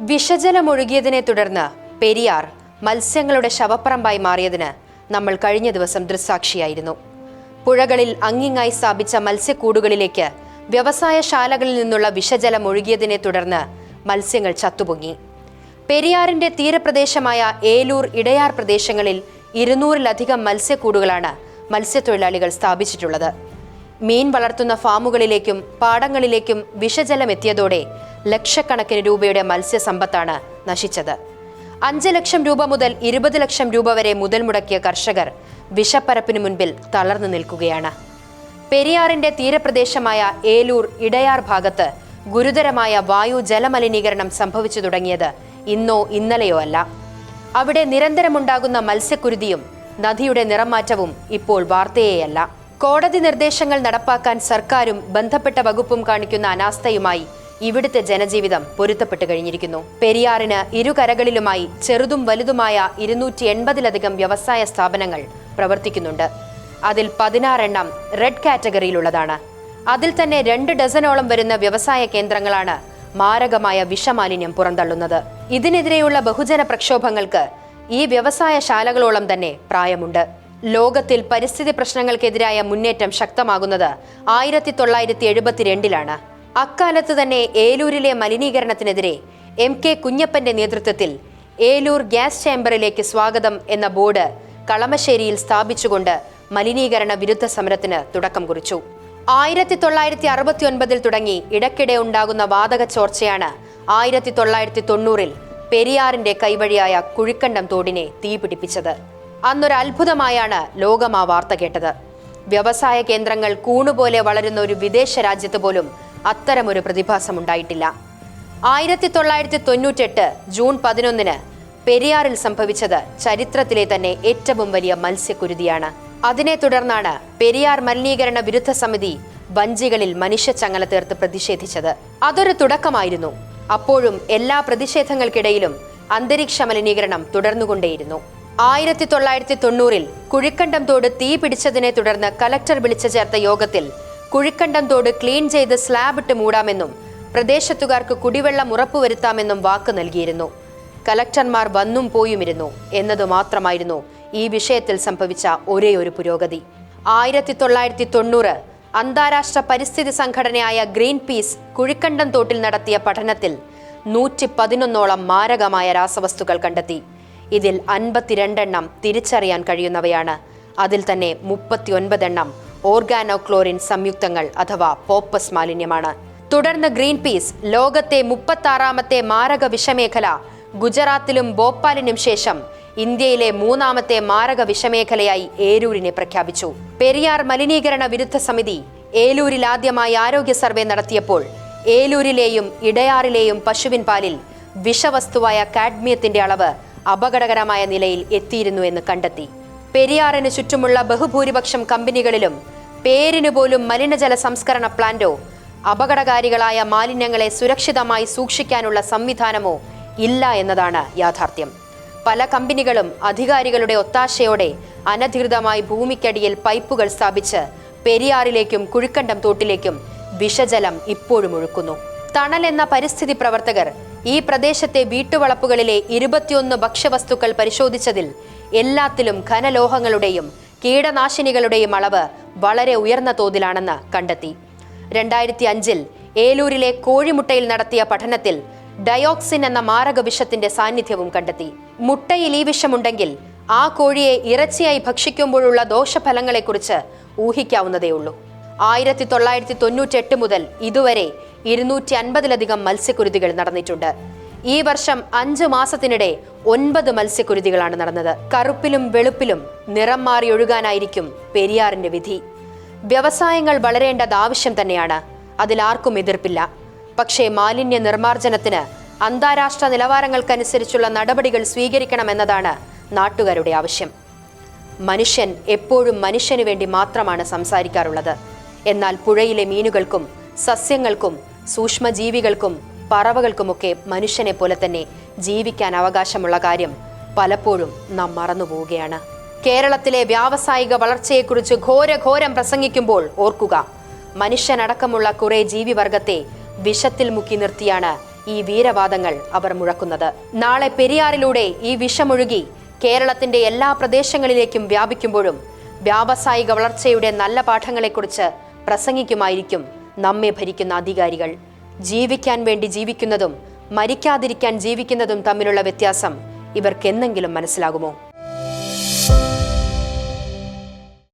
വിഷജലമൊഴുകിയതിനെ തുടർന്ന് പെരിയാർ മത്സ്യങ്ങളുടെ ശവപ്പറമ്പായി മാറിയതിന് നമ്മൾ കഴിഞ്ഞ ദിവസം ദൃസാക്ഷിയായിരുന്നു പുഴകളിൽ അങ്ങിങ്ങായി സ്ഥാപിച്ച മത്സ്യക്കൂടുകളിലേക്ക് വ്യവസായശാലകളിൽ നിന്നുള്ള വിഷജലം ഒഴുകിയതിനെ തുടർന്ന് മത്സ്യങ്ങൾ ചത്തുപൊങ്ങി. പെരിയാറിന്റെ തീരപ്രദേശമായ ഏലൂർ ഇടയാർ പ്രദേശങ്ങളിൽ ഇരുന്നൂറിലധികം മത്സ്യക്കൂടുകളാണ് മത്സ്യത്തൊഴിലാളികൾ സ്ഥാപിച്ചിട്ടുള്ളത്. മീൻ വളർത്തുന്ന ഫാമുകളിലേക്കും പാടങ്ങളിലേക്കും വിഷജലം എത്തിയതോടെ ലക്ഷക്കണക്കിന് രൂപയുടെ മത്സ്യസമ്പത്താണ് നശിച്ചത്. അഞ്ച് ലക്ഷം രൂപ മുതൽ ഇരുപത് ലക്ഷം രൂപ വരെ മുതൽ മുടക്കിയ കർഷകർ വിഷപ്പരപ്പിന് മുൻപിൽ തളർന്നു നിൽക്കുകയാണ്. പെരിയാറിന്റെ തീരപ്രദേശമായ ഏലൂർ ഇടയാർ ഭാഗത്ത് ഗുരുതരമായ വായു ജലമലിനീകരണം സംഭവിച്ചു തുടങ്ങിയത് ഇന്നോ ഇന്നലെയോ അല്ല. അവിടെ നിരന്തരമുണ്ടാകുന്ന മത്സ്യക്കുരുതിയും നദിയുടെ നിറമാറ്റവും ഇപ്പോൾ വാർത്തയേയല്ല. കോടതി നിർദ്ദേശങ്ങൾ നടപ്പാക്കാൻ സർക്കാരും ബന്ധപ്പെട്ട വകുപ്പും കാണിക്കുന്ന അനാസ്ഥയുമായി ഇവിടുത്തെ ജനജീവിതം പൊരുത്തപ്പെട്ടു കഴിഞ്ഞിരിക്കുന്നു. പെരിയാറിന് ഇരുകരകളിലുമായി ചെറുതും വലുതുമായ ഇരുന്നൂറ്റി എൺപതിലധികം വ്യവസായ സ്ഥാപനങ്ങൾ പ്രവർത്തിക്കുന്നുണ്ട്. അതിൽ പതിനാറെണ്ണം റെഡ് കാറ്റഗറിയിലുള്ളതാണ്. അതിൽ തന്നെ രണ്ട് ഡസനോളം വരുന്ന വ്യവസായ കേന്ദ്രങ്ങളാണ് മാരകമായ വിഷമാലിന്യം പുറന്തള്ളുന്നത്. ഇതിനെതിരെയുള്ള ബഹുജന പ്രക്ഷോഭങ്ങൾക്ക് ഈ വ്യവസായശാലകളോളം തന്നെ പ്രായമുണ്ട്. ലോകത്തിൽ പരിസ്ഥിതി പ്രശ്നങ്ങൾക്കെതിരായ മുന്നേറ്റം ശക്തമാകുന്നത് ആയിരത്തി തൊള്ളായിരത്തി എഴുപത്തിരണ്ടിലാണ് അക്കാലത്ത് തന്നെ ഏലൂരിലെ മലിനീകരണത്തിനെതിരെ എം കെ കുഞ്ഞപ്പന്റെ നേതൃത്വത്തിൽ ഏലൂർ ഗ്യാസ് ചേംബറിലേക്ക് സ്വാഗതം എന്ന ബോർഡ് കളമശ്ശേരിയിൽ സ്ഥാപിച്ചുകൊണ്ട് മലിനീകരണ വിരുദ്ധ സമരത്തിന് തുടക്കം കുറിച്ചു. ആയിരത്തി തൊള്ളായിരത്തി അറുപത്തി ഒൻപതിൽ തുടങ്ങി ഇടയ്ക്കിടെ ഉണ്ടാകുന്ന വാതക ചോർച്ചയാണ് ആയിരത്തി തൊള്ളായിരത്തി തൊണ്ണൂറിൽ പെരിയാറിന്റെ കൈവഴിയായ കുഴിക്കണ്ടം തോടിനെ തീപിടിപ്പിച്ചത് അന്നൊരു അത്ഭുതമായാണ് ലോകം ആ വാർത്ത കേട്ടത്. വ്യവസായ കേന്ദ്രങ്ങൾ കൂണുപോലെ വളരുന്ന ഒരു വിദേശ രാജ്യത്ത് പോലും അത്തരമൊരു പ്രതിഭാസമുണ്ടായിട്ടില്ല. ആയിരത്തി തൊള്ളായിരത്തി തൊണ്ണൂറ്റെട്ട് ജൂൺ പതിനൊന്നിന് പെരിയാറിൽ സംഭവിച്ചത് ചരിത്രത്തിലെ തന്നെ ഏറ്റവും വലിയ മത്സ്യക്കുരുതിയാണ്. അതിനെ തുടർന്നാണ് പെരിയാർ മലിനീകരണ വിരുദ്ധ സമിതി വഞ്ചികളിൽ മനുഷ്യച്ചങ്ങല തീർത്ത് പ്രതിഷേധിച്ചത്. അതൊരു തുടക്കമായിരുന്നു. അപ്പോഴും എല്ലാ പ്രതിഷേധങ്ങൾക്കിടയിലും അന്തരീക്ഷ മലിനീകരണം തുടർന്നുകൊണ്ടേയിരുന്നു. ആയിരത്തി തൊള്ളായിരത്തി തൊണ്ണൂറിൽ കുഴിക്കണ്ടം തോട് തീ പിടിച്ചതിനെ തുടർന്ന് കലക്ടർ വിളിച്ചു ചേർത്ത യോഗത്തിൽ കുഴിക്കണ്ടം തോട് ക്ലീൻ ചെയ്ത് സ്ലാബ് ഇട്ട് മൂടാമെന്നും പ്രദേശത്തുകാർക്ക് കുടിവെള്ളം ഉറപ്പുവരുത്താമെന്നും വാക്ക് നൽകിയിരുന്നു. കലക്ടർമാർ വന്നും പോയുമിരുന്നു. എന്നത് മാത്രമായിരുന്നു ഈ വിഷയത്തിൽ സംഭവിച്ച ഒരേ ഒരു പുരോഗതി. ആയിരത്തി തൊള്ളായിരത്തി തൊണ്ണൂറ് അന്താരാഷ്ട്ര പരിസ്ഥിതി സംഘടനയായ ഗ്രീൻ പീസ് കുഴിക്കണ്ടം തോട്ടിൽ നടത്തിയ പഠനത്തിൽ നൂറ്റി പതിനൊന്നോളം മാരകമായ രാസവസ്തുക്കൾ കണ്ടെത്തി. ഇതിൽ അൻപത്തിരണ്ടെണ്ണം തിരിച്ചറിയാൻ കഴിയുന്നവയാണ്. അതിൽ തന്നെ മുപ്പത്തിയൊൻപതെണ്ണം ഓർഗാനോക്ലോറിൻ സംയുക്തങ്ങൾ അഥവാ പോപ്പസ് മാലിന്യമാണ്. തുടർന്ന് ഗ്രീൻ പീസ് ലോകത്തെ മുപ്പത്താറാമത്തെ മാരക വിഷമേഖല ഗുജറാത്തിലും ഭോപ്പാലിനും ശേഷം ഇന്ത്യയിലെ മൂന്നാമത്തെ മാരക വിഷമേഖലയായി ഏരൂരിനെ പ്രഖ്യാപിച്ചു. പെരിയാർ മലിനീകരണ വിരുദ്ധ സമിതി ഏലൂരിൽ ആദ്യമായി ആരോഗ്യ സർവേ നടത്തിയപ്പോൾ ഏലൂരിലെയും ഇടയാറിലെയും പശുവിൻ പാലിൽ വിഷവസ്തുവായ കാഡ്മിയത്തിന്റെ അളവ് അപകടകരമായ നിലയിൽ എത്തിയിരുന്നു എന്ന് കണ്ടെത്തി. പെരിയാറിന് ചുറ്റുമുള്ള ബഹുഭൂരിപക്ഷം കമ്പനികളിലും പേരിനു പോലും മലിനജല സംസ്കരണ പ്ലാന്റോ? അപകടകാരികളായ മാലിന്യങ്ങളെ സുരക്ഷിതമായി സൂക്ഷിക്കാനുള്ള സംവിധാനമോ ഇല്ല എന്നതാണ് യാഥാർത്ഥ്യം. പല കമ്പനികളും അധികാരികളുടെ ഒത്താശയോടെ അനധികൃതമായി ഭൂമിക്കടിയിൽ പൈപ്പുകൾ സ്ഥാപിച്ച് പെരിയാറിലേക്കും കുഴിക്കണ്ടം തോട്ടിലേക്കും വിഷജലം ഇപ്പോഴും ഒഴുക്കുന്നു. തണൽ എന്ന പരിസ്ഥിതി പ്രവർത്തകർ ഈ പ്രദേശത്തെ വീട്ടുവളപ്പുകളിലെ ഇരുപത്തിയൊന്ന് ഭക്ഷ്യവസ്തുക്കൾ പരിശോധിച്ചതിൽ എല്ലാത്തിലും ഘനലോഹങ്ങളുടെയും കീടനാശിനികളുടെയും അളവ് വളരെ ഉയർന്ന തോതിലാണെന്ന് കണ്ടെത്തി. രണ്ടായിരത്തി അഞ്ചിൽ ഏലൂരിലെ കോഴിമുട്ടയിൽ നടത്തിയ പഠനത്തിൽ ഡയോക്സിൻ എന്ന മാരക വിഷത്തിന്റെ സാന്നിധ്യവും കണ്ടെത്തി. മുട്ടയിൽ ഈ വിഷമുണ്ടെങ്കിൽ ആ കോഴിയെ ഇറച്ചിയായി ഭക്ഷിക്കുമ്പോഴുള്ള ദോഷഫലങ്ങളെക്കുറിച്ച് ഊഹിക്കാവുന്നതേയുള്ളൂ ആയിരത്തി തൊള്ളായിരത്തി തൊണ്ണൂറ്റെട്ട് മുതൽ ഇതുവരെ ഇരുന്നൂറ്റി അൻപതിലധികം മത്സ്യക്കുരുതികൾ നടന്നിട്ടുണ്ട്. ഈ വർഷം അഞ്ച് മാസത്തിനിടെ ഒൻപത് മത്സ്യക്കുരുതികളാണ് നടന്നത്. കറുപ്പിലും വെളുപ്പിലും നിറം മാറി ഒഴുകാനായിരിക്കും പെരിയാറിന്റെ വിധി. വ്യവസായങ്ങൾ വളരേണ്ടത് ആവശ്യം തന്നെയാണ്. അതിലാർക്കും എതിർപ്പില്ല. പക്ഷേ മാലിന്യ നിർമ്മാർജനത്തിന് അന്താരാഷ്ട്ര നിലവാരങ്ങൾക്കനുസരിച്ചുള്ള നടപടികൾ സ്വീകരിക്കണമെന്നതാണ് നാട്ടുകാരുടെ ആവശ്യം. മനുഷ്യൻ എപ്പോഴും മനുഷ്യനു വേണ്ടി മാത്രമാണ് സംസാരിക്കാറുള്ളത്. എന്നാൽ പുഴയിലെ മീനുകൾക്കും സസ്യങ്ങൾക്കും സൂക്ഷ്മജീവികൾക്കും പറവകൾക്കുമൊക്കെ മനുഷ്യനെ പോലെ തന്നെ ജീവിക്കാൻ അവകാശമുള്ള കാര്യം പലപ്പോഴും നാം മറന്നുപോവുകയാണ് കേരളത്തിലെ വ്യാവസായിക വളർച്ചയെക്കുറിച്ച് ഘോരഘോരം പ്രസംഗിക്കുമ്പോൾ ഓർക്കുക മനുഷ്യനടക്കമുള്ള കുറെ ജീവിവർഗത്തെ വിഷത്തിൽ മുക്കി നിർത്തിയാണ് ഈ വീരവാദങ്ങൾ അവർ മുഴക്കുന്നത്. നാളെ പെരിയാറിലൂടെ ഈ വിഷമൊഴുകി കേരളത്തിന്റെ എല്ലാ പ്രദേശങ്ങളിലേക്കും വ്യാപിക്കുമ്പോഴും വ്യാവസായിക വളർച്ചയുടെ നല്ല പാഠങ്ങളെക്കുറിച്ച് പ്രസംഗിക്കുമായിരിക്കും നമ്മെ ഭരിക്കുന്ന അധികാരികൾ. ജീവിക്കാൻ വേണ്ടി ജീവിക്കുന്നതും മരിക്കാതിരിക്കാൻ ജീവിക്കുന്നതും തമ്മിലുള്ള വ്യത്യാസം ഇവർക്കെന്നെങ്കിലും മനസ്സിലാകുമോ?